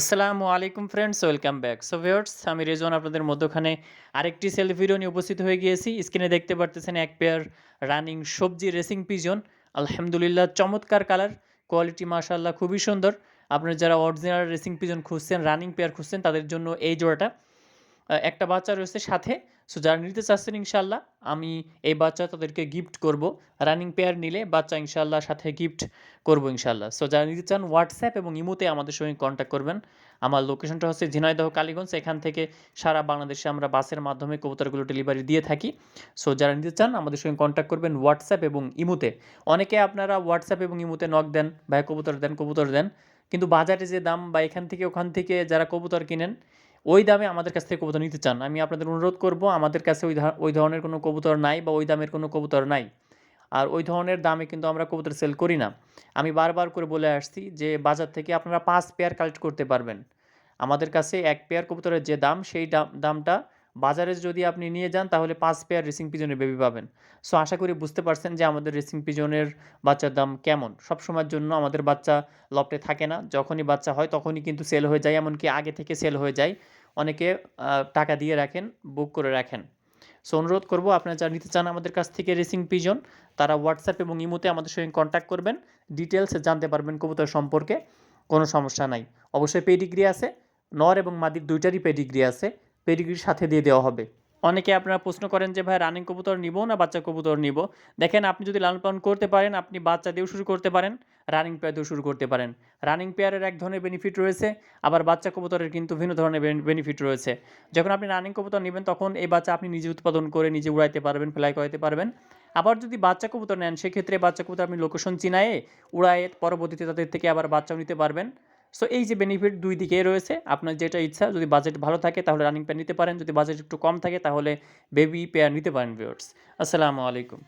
আসসালামু আলাইকুম friends welcome back so viewers আমি রেজন আপনাদের মধ্যখানে আরেকটি সেলফি ভিডিও নিয়ে উপস্থিত হয়ে গিয়েছি। স্ক্রিনে দেখতে পারতেছেন এক পেয়ার রানিং সবজি রেসিং পিজন আলহামদুলিল্লাহ, চমৎকার কালার কোয়ালিটি মাশাআল্লাহ খুবই সুন্দর। আপনারা যারা অরিজিনাল রেসিং পিজন খুঁজছেন রানিং পেয়ার খুঁজছেন, তাদের জন্য এই জোড়াটা। একটা বাচ্চা রয়েছে সাথে। সো যারা নিতে চাচ্ছেন ইনশাল্লাহ আমি এই বাচ্চা তাদেরকে গিফট করব। রানিং পেয়ার নিলে বাচ্চা ইনশাল্লাহ সাথে গিফট করব ইনশাল্লাহ সো যারা নিতে চান হোয়াটসঅ্যাপ এবং ইমোতে আমাদের সঙ্গে কন্ট্যাক্ট করবেন। আমার লোকেশনটা হচ্ছে ঝিনাইদহ, কালীগঞ্জ। এখান থেকে সারা বাংলাদেশে আমরা বাসের মাধ্যমে কবুতরগুলো ডেলিভারি দিয়ে থাকি। সো যারা নিতে চান আমাদের সঙ্গে কন্ট্যাক্ট করবেন হোয়াটসঅ্যাপ এবং ইমোতে। অনেকে আপনারা হোয়াটসঅ্যাপ এবং ইমোতে নক দেন, ভাই, কবুতর দেন কবুতর দেন। কিন্তু বাজারে যে দাম বা এখান থেকে ওখান থেকে যারা কবুতর কিনেন ওই দামে আমাদের কাছ থেকে কবুতর নিতে চান, আমি আপনাদের অনুরোধ করব, আমাদের কাছে ওই ওই ধরনের কোনো কবুতর নাই বা ওই দামের কোনো কবুতর নাই। আর ওই ধরনের দামে কিন্তু আমরা কবুতর সেল করি না। আমি বারবার করে বলে আসছি যে, বাজার থেকে আপনারা পাঁচ পেয়ার কালেক্ট করতে পারবেন। আমাদের কাছে এক পেয়ার কবুতরের যে দাম, সেই দাম, দামটা বাজারে যদি আপনি নিয়ে যান, তাহলে পাঁচ পেয়ার রেসিং পিজনের বেবি পাবেন। সো আশা করি বুঝতে পারছেন যে আমাদের রেসিং পিজনের বাচ্চার দাম কেমন। সব সময়ের জন্য আমাদের বাচ্চা লপটে থাকে না। যখনই বাচ্চা হয়, তখনই কিন্তু সেল হয়ে যায়, এমনকি আগে থেকে সেল হয়ে যায়। অনেকে টাকা দিয়ে রাখেন বুক করে রাখেন। সো অনুরোধ করব, আপনারা যারা নিতে চান আমাদের কাছ থেকে রেসিং পিজন তারা হোয়াটসঅ্যাপ এবং ইমোতে আমাদের সঙ্গে কন্ট্যাক্ট করবেন। ডিটেলস জানতে পারবেন কবুতর সম্পর্কে। কোনো সমস্যা নাই। অবশ্যই পেডিগ্রি আছে। নর এবং মাদির দুইটারই পেডিগ্রি আছে। পেডিগ্রির সাথে দিয়ে দেওয়া হবে। অনেকে আপনারা প্রশ্ন করেন যে, ভাই রানিং কবুতর নিব না বাচ্চা কবুতর নিব? দেখেন, আপনি যদি লালন পালন করতে পারেন, আপনি বাচ্চা দিয়েও শুরু করতে পারেন রানিং পেয়ার দিয়েও শুরু করতে পারেন। রানিং পেয়ারের এক ধরনের বেনিফিট রয়েছে, আবার বাচ্চা কবুতরের কিন্তু ভিন্ন ধরনের বেনিফিট রয়েছে। যখন আপনি রানিং কবুতর নেবেন, তখন এই বাচ্চা আপনি নিজে উৎপাদন করে নিজে উড়াইতে পারবেন ফ্লাই করাইতে পারবেন। আবার যদি বাচ্চা কবুতর নেন, সেক্ষেত্রে বাচ্চা কবুতর আপনি লোকেশন চিনায়ে উড়ায়ে পরবর্তীতে তাদের থেকে আবার বাচ্চাও নিতে পারবেন। সো এই যে বেনিফিট দুই দিকে রয়েছে। আপনার যেটা ইচ্ছা, যদি বাজেট ভালো থাকে, তাহলে রানিং পেয়ার নিতে পারেন। যদি বাজেট একটু কম থাকে, তাহলে বেবি পেয়ার নিতে পারেন ভিউয়ার্স আসসালামু আলাইকুম।